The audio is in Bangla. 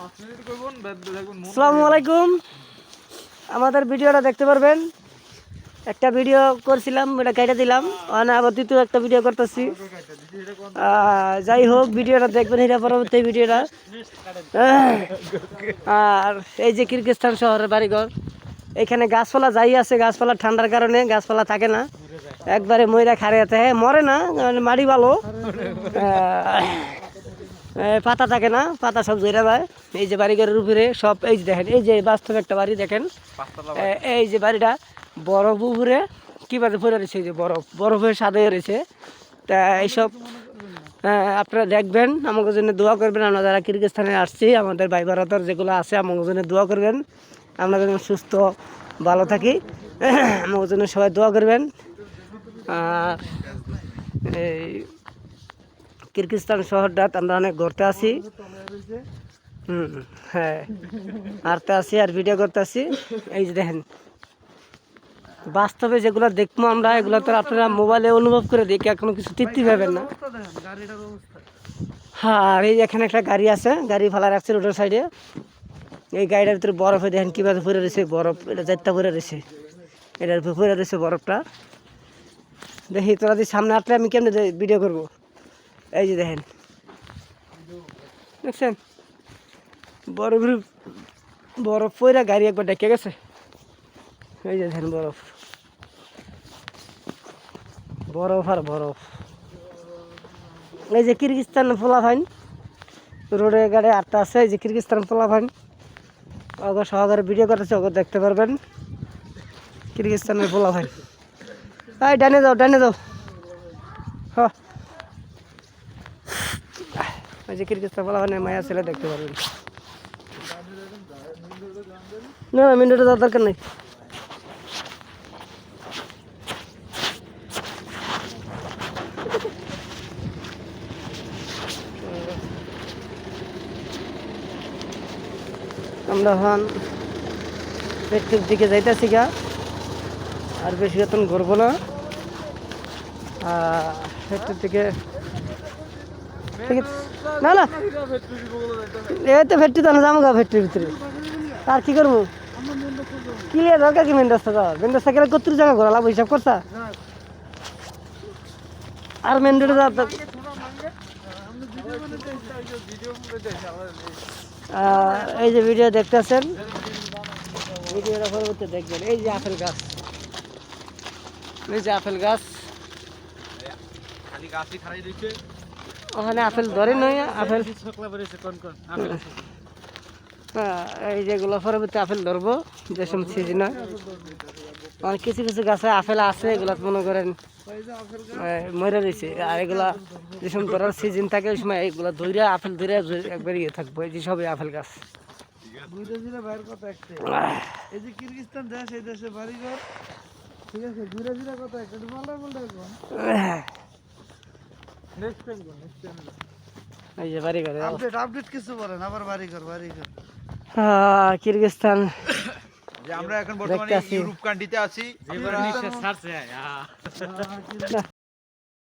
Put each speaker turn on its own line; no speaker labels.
আসসালামু আলাইকুম। আমাদের ভিডিওটা দেখতে পারবেন। একটা ভিডিও করছিলাম, এটা কেটে দিলাম। আবার একটা ভিডিও করতেছি। যাই হোক, ভিডিওটা দেখবেন, এটা পরবর্তী ভিডিওটা। আর এই যে কিরগিস্তান শহরের বাড়িঘর, এখানে গাছপালা যাই আছে, গাছপালা ঠান্ডার কারণে গাছপালা থাকে না। একবারে ময়রা খারে হ্যাঁ মরে না মাটি ভালো। পাতা থাকে না পাতা সব জেরা যায়। এই যে বাড়িঘরের উপরে সব এই যে দেখেন এই যে বাস্তব একটা বাড়ি দেখেন। এই যে বাড়িটা বরফ উপরে কী বাজে পরে রয়েছে এই যে বরফ বরফের সাদে রয়েছে। তা এইসব আপনারা দেখবেন আমাদের জন্য দোয়া করবেন। আমরা যারা কিরগিস্তানে আসছি আমাদের ভাই ভারতের যেগুলো আছে আমাদের জন্য দোয়া করবেন। আমরা যেন সুস্থ ভালো থাকি। আমাদের জন্য সবাই দোয়া করবেন। আর এই কিরগিস্তান শহরটা আমরা অনেক ঘুরতে আসি হুম হ্যাঁ। আরতে আসি আর ভিডিও করতে আসি এই যে দেখেন। বাস্তবে যেগুলো দেখব আমরা, এগুলো তো আপনারা মোবাইলে অনুভব করে দেখি এখনও কিছু তৃপ্তি পাবেন না। হ্যাঁ আর এই এখানে একটা গাড়ি আছে, গাড়ি ফেলা রাখছে রোডের সাইডে এই গাড়িটার ভিতরে বরফে দেখেন কীভাবে পরে রয়েছে বরফ, এটা চারটা পরে রয়েছে। এটার উপরে পরে রয়েছে বরফটা। দেখি তোরা যদি সামনে আসলে আমি কেমনে ভিডিও করব? এই যে দেখেন। দেখছেন? বরফের বরফ পইরা গাড়ি একবার ডেকে গেছে। এই যে দেখেন বরফ। বরফ আর বরফ। এই যে কিরগিস্তান ফোলা ফাইন রোডে গাড়ি আটটা আছে, এই যে কিরগিস্তান ফোলা ফাইন অগর সহকারে ভিডিও করতেছে অগর দেখতে পারবেন। কিরগিস্তানের ফোলা ফাইন এই, ডানে যাও ডানে যাও। ওই যে কিরগিস্তান বলা মায়া ছেলে দেখতে পারবেন। না না মিনিটে যাওয়ার দরকার আমরা হন দিকে যাইতেছি গা, আর বেশি বেতন ঘুরবো না। পেট্রোল দিকে ঠিক। না না। এই তো ফেটটি তো যাব গা ফেটটির ভিতরে। আর কি করব? কি দরকার কি মেন রাস্তা যাওয়ার? মেন রাস্তা গেলে কত্রিশ জায়গা ঘোরা লাভ হিসাব করছা? আর মেন রোডে যাওয়ার তো- এই যে ভিডিও দেখতেছেন? ভিডিওটা পরবর্তী দেখবেন। এই যে আপেল গাছ। এই যে আপেল গাছ। ওখানে আপেল ধরে নয় আপেল। হ্যাঁ, এই যেগুলো পরবর্তী আপেল ধরবো যে সময় সিজন হয়। আর কিছু কিছু গাছে আপেল আছে এগুলো মনে করেন মরে রয়েছে। আর এগুলা যে সময় ধরার সিজন থাকে ওই সময় এইগুলো ধরে আপেল ধরে একবার ইয়ে থাকব এই যে সবই আপেল গাছ।
এই যে দেশ এই দেশে বাড়িঘর। ঠিক আছে ঘুরে ফিরে কথা একটা নেক্সট নেক্সট
এই যে বাড়ি ঘরে
আপডেট আপডেট কিছু বলেন আবার বাড়িঘর বাড়িঘর
আহ, কিরগিস্তান
যে আমরা এখন বর্তমানে
আছি।
ইউরোপ কান্ট্রিতে আছি